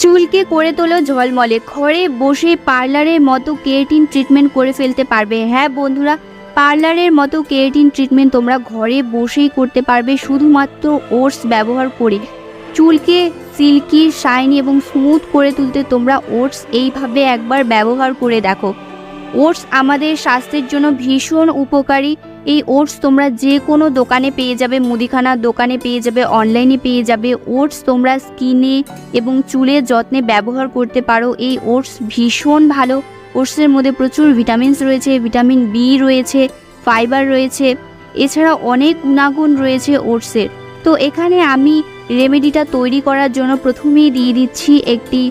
চুলকে করে তোলো ঝলমলে। ঘরে বসে পার্লারের মতো কেরাটিন ট্রিটমেন্ট করে ফেলতে পারবে। হ্যাঁ বন্ধুরা, পার্লারের মতো কেরাটিন ট্রিটমেন্ট তোমরা ঘরে বসেই করতে পারবে শুধুমাত্র ওটস ব্যবহার করে। চুলকে সিল্কি, শাইনি এবং স্মুথ করে তুলতে তোমরা ওটস এইভাবে একবার ব্যবহার করে দেখো। ওটস আমাদের স্বাস্থ্যের জন্য ভীষণ উপকারী। এই ওটস তোমরা যে কোনো দোকানে পেয়ে যাবে, মুদিখানার দোকানে পেয়ে যাবে, অনলাইনে পেয়ে যাবে। ওটস তোমরা স্কিনে এবং চুলের যত্নে ব্যবহার করতে পারো। এই ওটস ভীষণ ভালো। ওটসের মধ্যে প্রচুর ভিটামিনস রয়েছে, ভিটামিন বি রয়েছে, ফাইবার রয়েছে। এছাড়া অনেক গুণাগুণ রয়েছে ওটসের। তো এখানে আমি রেমেডিটা তৈরি করার জন্য প্রথমেই দিয়ে দিচ্ছি একটি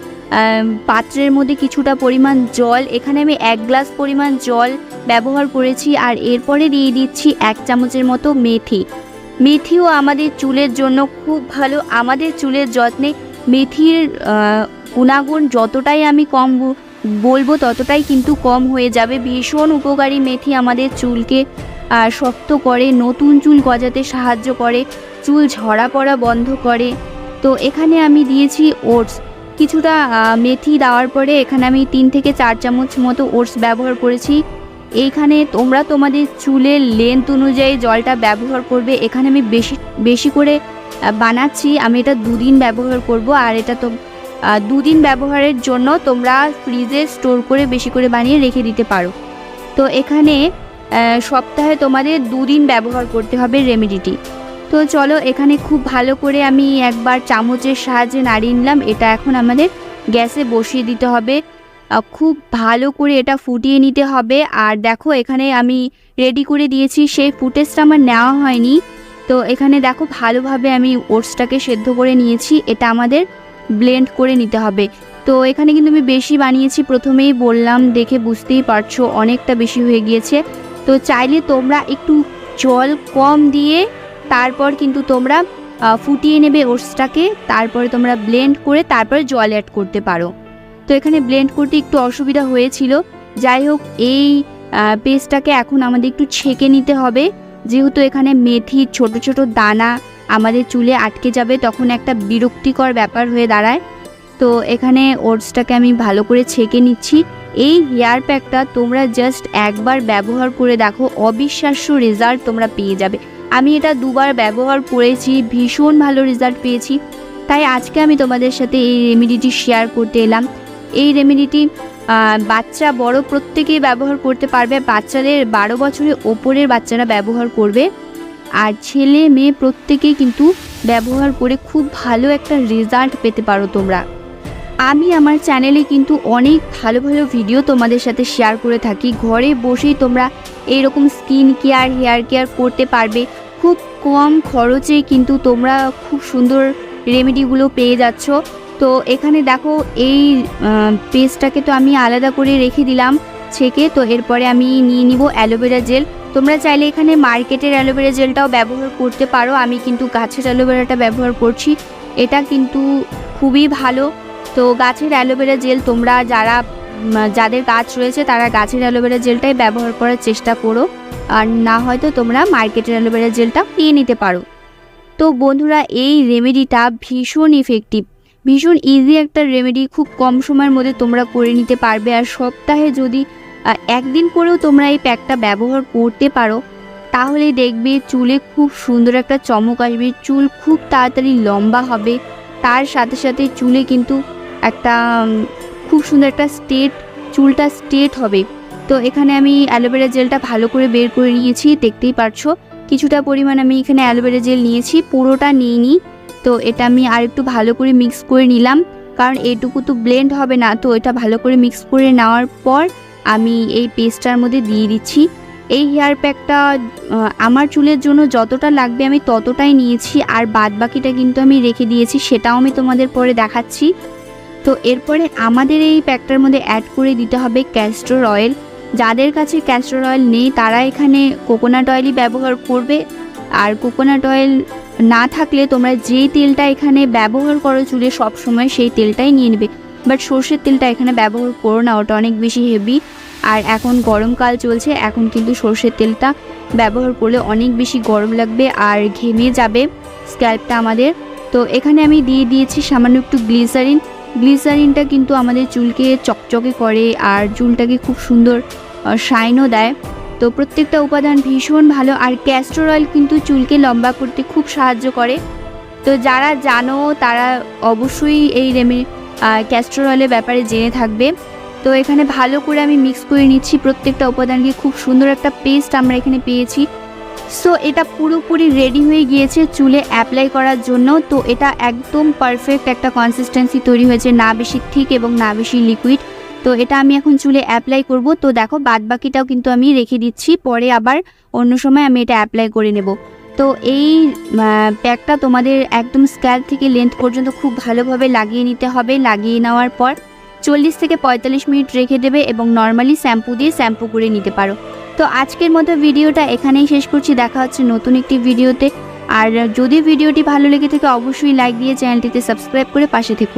পাত্রের মধ্যে কিছুটা পরিমাণ জল, এখানে আমি এক গ্লাস পরিমাণ জল ব্যবহার করেছি, আর এরপরে দিয়ে দিচ্ছি এক চামচের মতো মেথি। মেথিও আমাদের চুলের জন্য খুব ভালো, আমাদের চুলের যত্নে মেথির গুণাগুণ যতটাই আমি কম বলব ততটাই কিন্তু কম হয়ে যাবে। ভীষণ উপকারী মেথি আমাদের চুলকে শক্ত করে, নতুন চুল গজাতে সাহায্য করে, চুল ঝরা পড়া বন্ধ করে। তো এখানে আমি দিয়েছি ওটস। কিছুটা মেথি দেওয়ার পরে এখানে আমি তিন থেকে চার চামচ মতো ওটস ব্যবহার করেছি। এইখানে তোমরা তোমাদের চুলের লেন্থ অনুযায়ী জলটা ব্যবহার করবে। এখানে আমি বেশি বেশি করে বানাচ্ছি। আমি এটা দুদিন ব্যবহার করব আর এটা তো দুদিন ব্যবহারের জন্য তোমরা ফ্রিজে স্টোর করে বেশি করে বানিয়ে রেখে দিতে পারো। তো এখানে সপ্তাহে তোমাদের দুদিন ব্যবহার করতে হবে রেমেডিটি। তো চলো, এখানে খুব ভালো করে আমি একবার চামচের সাহায্যে নাড়িয়ে নিলাম। এটা এখন আমাদের গ্যাসে বসিয়ে দিতে হবে। খুব ভালো করে এটা ফুটিয়ে নিতে হবে। আর দেখো, এখানে আমি রেডি করে দিয়েছি। সেই ফুটেজটা আমার নেওয়া হয়নি। তো এখানে দেখো, ভালোভাবে আমি ওটসটাকে সেদ্ধ করে নিয়েছি। এটা আমাদের ব্লেন্ড করে নিতে হবে। তো এখানে কিন্তু আমি বেশি বানিয়েছি, প্রথমেই বললাম, দেখে বুঝতেই পারছ, অনেকটা বেশি হয়ে গিয়েছে। তো চাইলে তোমরা একটু জল কম দিয়ে তারপর কিন্তু তোমরা ফুটিয়ে নেবে ওটসটাকে, তারপরে তোমরা ব্লেন্ড করে তারপরে জল অ্যাড করতে পারো। তো এখানে ব্লেন্ড করতে একটু অসুবিধা হয়েছিল। যাই হোক, এই পেস্টটাকে এখন আমাদের একটু ছেঁকে নিতে হবে। যেহেতু এখানে মেথি, ছোট ছোট দানা আমাদের চুলে আটকে যাবে, তখন একটা বিরক্তিকর ব্যাপার হয়ে দাঁড়ায়। তো এখানে ওটসটাকে আমি ভালো করে ছেঁকে নিচ্ছি। এই হেয়ার প্যাকটা তোমরা জাস্ট একবার ব্যবহার করে দেখো, অবিশ্বাস্য রেজাল্ট তোমরা পেয়ে যাবে। আমি এটা দুবার ব্যবহার করেছি, ভীষণ ভালো রেজাল্ট পেয়েছি। তাই আজকে আমি তোমাদের সাথে এই রেমেডিটি শেয়ার করতে এলাম। এই রেমেডিটি বাচ্চা, বড় প্রত্যেকেই ব্যবহার করতে পারবে। বাচ্চাদের বারো বছরের ওপরের বাচ্চারা ব্যবহার করবে। আর ছেলে মেয়ে প্রত্যেকেই কিন্তু ব্যবহার করে খুব ভালো একটা রেজাল্ট পেতে পারো তোমরা। আমি আমার চ্যানেলে কিন্তু অনেক ভালো ভালো ভিডিও তোমাদের সাথে শেয়ার করে থাকি। ঘরে বসেই তোমরা এইরকম স্কিন কেয়ার হেয়ার কেয়ার করতে পারবে। খুব কম খরচে কিন্তু তোমরা খুব সুন্দর রেমেডিগুলো পেয়ে যাচ্ছ। তো এখানে দেখো এই পেস্টটাকে তো আমি আলাদা করে রেখে দিলাম ছেঁকে। তো এরপরে আমি নিয়ে নিব অ্যালোভেরা জেল। তোমরা চাইলে এখানে মার্কেটের অ্যালোভেরা জেলটাও ব্যবহার করতে পারো। আমি কিন্তু গাছের অ্যালোভেরাটা ব্যবহার করছি। এটা কিন্তু খুবই ভালো। তো গাছের অ্যালোভেরা জেল তোমরা যারা যাদের গাছ রয়েছে তারা গাছের অ্যালোভেরা জেলটাই ব্যবহার করার চেষ্টা করো। আর না হয়তো তোমরা মার্কেটের অ্যালোভেরা জেলটা নিয়ে নিতে পারো। তো বন্ধুরা, এই রেমেডিটা ভীষণ ইফেক্টিভ ভীষণ ইজি একটা রেমেডি খুব কম সময়ের মধ্যে তোমরা করে নিতে পারবে। আর সপ্তাহে যদি একদিন করেও তোমরা এই প্যাকটা ব্যবহার করতে পারো, তাহলে দেখবে চুলে খুব সুন্দর একটা চমক আসবে। চুল খুব তাড়াতাড়ি লম্বা হবে। তার সাথে সাথে চুলে কিন্তু একটা সুন্দর একটা স্টেট চুলটা স্টেট হবে। তো এখানে আমি অ্যালোভেরা জেলটা ভালো করে বের করে নিয়েছি, দেখতেই পারছ। কিছুটা পরিমাণ আমি এখানে অ্যালোভেরা জেল নিয়েছি, পুরোটা নিইনি। তো এটা আমি আর একটু ভালো করে মিক্স করে নিলাম, কারণ এইটুকু তো ব্লেন্ড হবে না। তো এটা ভালো করে মিক্স করে নেওয়ার পর আমি এই পেস্টটার মধ্যে দিয়ে দিচ্ছি। এই হেয়ার প্যাকটা আমার চুলের জন্য যতটা লাগবে আমি ততটাই নিয়েছি। আর বাদ বাকিটা কিন্তু আমি রেখে দিয়েছি, সেটাও আমি তোমাদের পরে দেখাচ্ছি। তো এরপরে আমাদের এই প্যাকটার মধ্যে অ্যাড করে দিতে হবে ক্যাস্টর অয়েল যাদের কাছে ক্যাস্টর অয়েল নেই, তারা এখানে কোকোনাট অয়েলই ব্যবহার করবে। আর কোকোনাট অয়েল না থাকলে তোমরা যেই তেলটা এখানে ব্যবহার করো চুলে সব সময় সেই তেলটাই নিয়ে নেবে। বাট সর্ষের তেলটা এখানে ব্যবহার করো না, ওটা অনেক বেশি হেভি আর এখন গরমকাল চলছে, এখন কিন্তু সর্ষের তেলটা ব্যবহার করলে অনেক বেশি গরম লাগবে আর ঘেমে যাবে স্ক্যাল্পটা আমাদের। তো এখানে আমি দিয়ে দিয়েছি সামান্য একটু গ্লিসারিন গ্লিসারিনটা কিন্তু আমাদের চুলকে চকচকে করে আর চুলটাকে খুব সুন্দর শাইনও দেয়। তো প্রত্যেকটা উপাদান ভীষণ ভালো আর ক্যাস্টর অয়েল কিন্তু চুলকে লম্বা করতে খুব সাহায্য করে। তো যারা জানো, তারা অবশ্যই এই রেমে ক্যাস্টর অয়েলের ব্যাপারে জেনে থাকবে। তো এখানে ভালো করে আমি মিক্স করে নিচ্ছি প্রত্যেকটা উপাদানকে। খুব সুন্দর একটা পেস্ট আমরা এখানে পেয়েছি। সো এটা পুরোপুরি রেডি হয়ে গিয়েছে চুলে অ্যাপ্লাই করার জন্য। তো এটা একদম পারফেক্ট একটা কনসিস্টেন্সি তৈরি হয়েছে, না বেশি ঠিক এবং না বেশি লিকুইড তো এটা আমি এখন চুলে অ্যাপ্লাই করব। তো দেখো, বাদ বাকিটাও কিন্তু আমি রেখে দিচ্ছি। পরে আবার অন্য সময় আমি এটা অ্যাপ্লাই করে নেব। তো এই প্যাকটা তোমাদের একদম স্ক্যাল্প থেকে লেন্থ পর্যন্ত খুব ভালোভাবে লাগিয়ে নিতে হবে। লাগিয়ে নেওয়ার পর চল্লিশ থেকে পঁয়তাল্লিশ মিনিট রেখে দেবে এবং নর্মালি শ্যাম্পু দিয়ে শ্যাম্পু করে নিতে পারো। তো আজকের মতো ভিডিওটা এখানেই শেষ করছি। দেখা হচ্ছে নতুন একটি ভিডিওতে। আর যদি ভিডিওটি ভালো লেগে থাকে, অবশ্যই লাইক দিয়ে চ্যানেলটিতে সাবস্ক্রাইব করে পাশে থেকো।